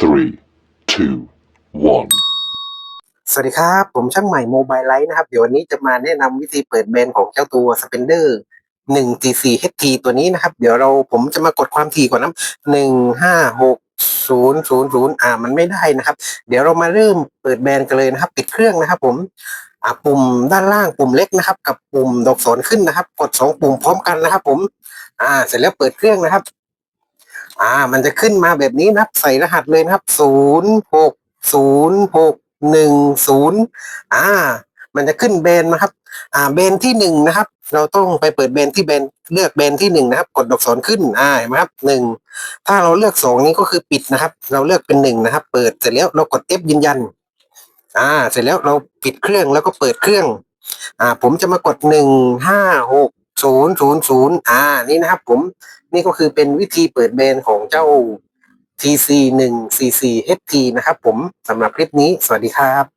three, two, one. สวัสดีครับ ผมช่างใหม่โมบายไลท์นะครับ เดี๋ยววันนี้จะมาแนะนำวิธีเปิดแบนของเจ้าตัว Spender 1 G 4 HT ตัวนี้นะครับ เดี๋ยวเราผมจะมากดความถี่ก่อนนะหนึ่งห้าหกศูนย์ศูนย์ศูนย์อ่ามันไม่ได้นะครับ เดี๋ยวเรามาเริ่มเปิดแบนกันเลยนะครับ ปิดเครื่องนะครับ ผมอ่าปุ่มด้านล่างปุ่มเล็กนะครับ กับปุ่มดอกศรขึ้นนะครับ กดสองปุ่มพร้อมกันนะครับ ผม อ่า เสร็จแล้วเปิดเครื่องนะครับ อ่า มันจะขึ้นมาแบบนี้นะครับ ใส่รหัสเลยนะครับศูนย์หกศูนย์หกหนึ่งศูนย์อ่า มันจะขึ้นแบนนะครับ อ่าแบนที่หนึ่งนะครับ เราต้องไปเปิดแบนที่แบนเลือกแบนที่หนึ่งนะครับ กดดอกศรขึ้นอ่าเห็นไหมครับหนึ่งถ้าเราเลือกสองนี้ก็คือปิดนะครับ เราเลือกเป็นหนึ่งนะครับ เปิดเสร็จแล้วเรากด F ยืนยัน อ่า เสร็จแล้วเราปิดเครื่องแล้วก็เปิดเครื่อง อ่า ผมจะมากดหนึ่งห้าหก ศูนย์ศูนย์ศูนย์อ่านี่นะครับผมนี่ก็คือเป็นวิธีเปิดเบนของเจ้า TC 1 CC HT นะครับผมสำหรับคลิปนี้ สวัสดีครับ